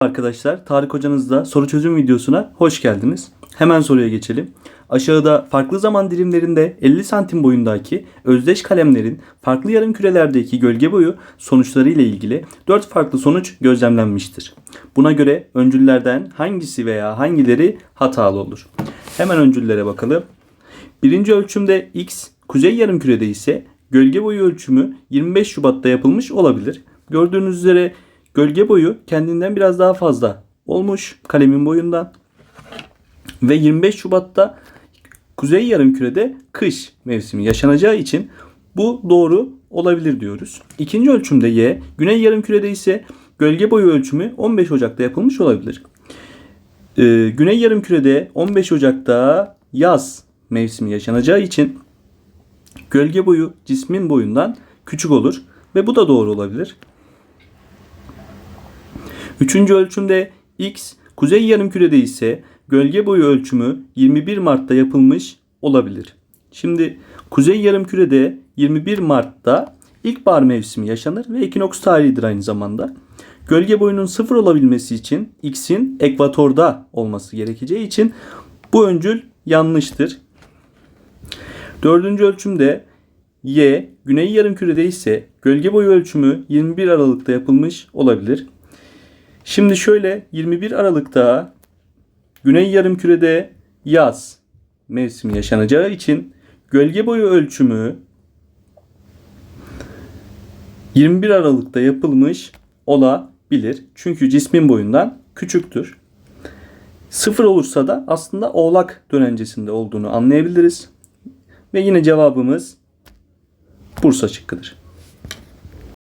Arkadaşlar Tarık hocanızla soru çözüm videosuna hoş geldiniz. Hemen soruya geçelim. Aşağıda farklı zaman dilimlerinde 50 santim boyundaki özdeş kalemlerin farklı yarım kürelerdeki gölge boyu sonuçları ile ilgili 4 farklı sonuç gözlemlenmiştir. Buna göre öncüllerden hangisi veya hangileri hatalı olur? Hemen öncüllere bakalım. Birinci ölçümde X, kuzey yarımkürede ise gölge boyu ölçümü 25 Şubat'ta yapılmış olabilir. Gördüğünüz üzere gölge boyu kendinden biraz daha fazla olmuş kalemin boyundan. Ve 25 Şubat'ta kuzey yarımkürede kış mevsimi yaşanacağı için bu doğru olabilir diyoruz. İkinci ölçümde Y, güney yarımkürede ise gölge boyu ölçümü 15 Ocak'ta yapılmış olabilir. Ee, Güney Yarımküre'de 15 Ocak'ta yaz mevsimi yaşanacağı için gölge boyu cismin boyundan küçük olur ve bu da doğru olabilir. Üçüncü ölçümde X, Kuzey Yarımküre'de ise gölge boyu ölçümü 21 Mart'ta yapılmış olabilir. Şimdi Kuzey Yarımküre'de 21 Mart'ta ilkbahar mevsimi yaşanır ve ekinoks tarihidir aynı zamanda. Gölge boyunun sıfır olabilmesi için X'in ekvatorda olması gerekeceği için bu öncül yanlıştır. Dördüncü ölçümde Y, güney yarımkürede ise gölge boyu ölçümü 21 Aralık'ta yapılmış olabilir. Şimdi şöyle 21 Aralık'ta güney yarımkürede yaz mevsimi yaşanacağı için gölge boyu ölçümü 21 Aralık'ta yapılmış olabilir. Çünkü cismin boyundan küçüktür. Sıfır olursa da aslında oğlak dönencesinde olduğunu anlayabiliriz. Ve yine cevabımız Bursa şıkkıdır.